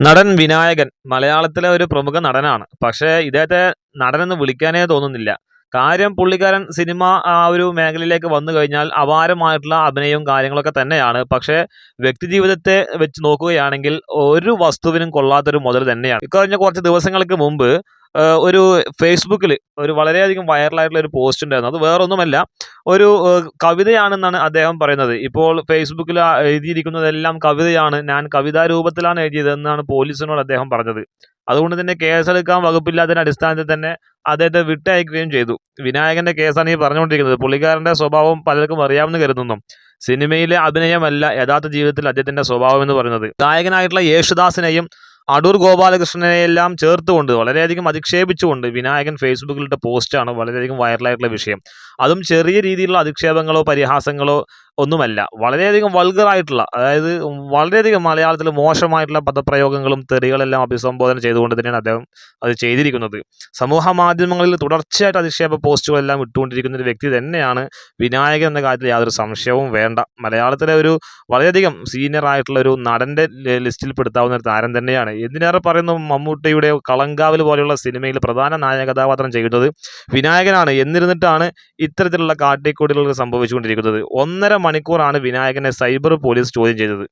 നടൻ വിനായകൻ മലയാളത്തിലെ ഒരു പ്രമുഖ നടനാണ്. പക്ഷേ ഇദ്ദേഹത്തെ നടനെന്ന് വിളിക്കാനേ തോന്നുന്നില്ല. കാര്യം പുള്ളിക്കാരൻ സിനിമ ആ ഒരു മേഖലയിലേക്ക് വന്നു കഴിഞ്ഞാൽ അപാരമായിട്ടുള്ള അഭിനയവും കാര്യങ്ങളൊക്കെ തന്നെയാണ്. പക്ഷേ വ്യക്തിജീവിതത്തെ വെച്ച് നോക്കുകയാണെങ്കിൽ ഒരു വസ്തുവിനും കൊള്ളാത്തൊരു മുതൽ തന്നെയാണ്. ഇക്കഴിഞ്ഞ കുറച്ച് ദിവസങ്ങൾക്ക് മുമ്പ് ഒരു ഫേസ്ബുക്കിൽ ഒരു വളരെയധികം വൈറലായിട്ടുള്ള ഒരു പോസ്റ്റ് ഉണ്ടായിരുന്നു. അത് വേറൊന്നുമല്ല ഒരു കവിതയാണെന്നാണ് അദ്ദേഹം പറയുന്നത്. ഇപ്പോൾ ഫേസ്ബുക്കിൽ എഴുതിയിരിക്കുന്നതെല്ലാം കവിതയാണ്. ഞാൻ കവിതാ രൂപത്തിലാണ് എഴുതിയതെന്നാണ് പോലീസിനോട് അദ്ദേഹം പറഞ്ഞത്. അതുകൊണ്ട് തന്നെ കേസെടുക്കാൻ വകുപ്പില്ലാത്തതിന്റെ അടിസ്ഥാനത്തിൽ തന്നെ അദ്ദേഹത്തെ വിട്ടയക്കുകയും ചെയ്തു. വിനായകന്റെ കേസാണ് ഈ പറഞ്ഞുകൊണ്ടിരിക്കുന്നത്. പുള്ളിക്കാരന്റെ സ്വഭാവം പലർക്കും അറിയാമെന്ന് കരുതുന്നു. സിനിമയിലെ അഭിനയമല്ല യഥാർത്ഥ ജീവിതത്തിൽ അദ്ദേഹത്തിന്റെ സ്വഭാവം എന്ന് പറയുന്നത്. ഗായകനായിട്ടുള്ള യേശുദാസിനെയും അടൂർ ഗോപാലകൃഷ്ണനെയെല്ലാം ചേർത്തുകൊണ്ട് വളരെയധികം അധിക്ഷേപിച്ചുകൊണ്ട് വിനായകൻ ഫേസ്ബുക്കിലിട്ട പോസ്റ്റാണ് വളരെയധികം വൈറലായിട്ടുള്ള വിഷയം. അതും ചെറിയ രീതിയിലുള്ള അധിക്ഷേപങ്ങളോ പരിഹാസങ്ങളോ ഒന്നുമല്ല. വളരെയധികം വൾഗറായിട്ടുള്ള അതായത് വളരെയധികം മലയാളത്തിൽ മോശമായിട്ടുള്ള പദപ്രയോഗങ്ങളും തെറികളെല്ലാം അഭിസംബോധന ചെയ്തുകൊണ്ട് തന്നെയാണ് അദ്ദേഹം അത് ചെയ്തിരിക്കുന്നത്. സമൂഹ മാധ്യമങ്ങളിൽ തുടർച്ചയായിട്ട് അധിക്ഷേപ പോസ്റ്റുകളെല്ലാം ഇട്ടുകൊണ്ടിരിക്കുന്ന ഒരു വ്യക്തി തന്നെയാണ് വിനായകൻ എന്ന കാര്യത്തിൽ യാതൊരു സംശയവും വേണ്ട. മലയാളത്തിലെ ഒരു വളരെയധികം സീനിയർ ആയിട്ടുള്ള ഒരു നടന്റെ ലിസ്റ്റിൽ പെടുത്താവുന്ന ഒരു താരം തന്നെയാണ്. എന്തിനേറെ പറയുന്നു മമ്മൂട്ടിയുടെ കളങ്കാവിൽ പോലെയുള്ള സിനിമയിൽ പ്രധാന നായക കഥാപാത്രം ചെയ്യുന്നത് വിനായകനാണ്. എന്നിരുന്നിട്ടാണ് ഇത്തരത്തിലുള്ള കാട്ടിക്കൂടികൾ സംഭവിച്ചുകൊണ്ടിരിക്കുന്നത്. ഒന്നര മണിക്കൂറാണ് വിനായകനെ സൈബർ പോലീസ് ചോദ്യം ചെയ്തത്.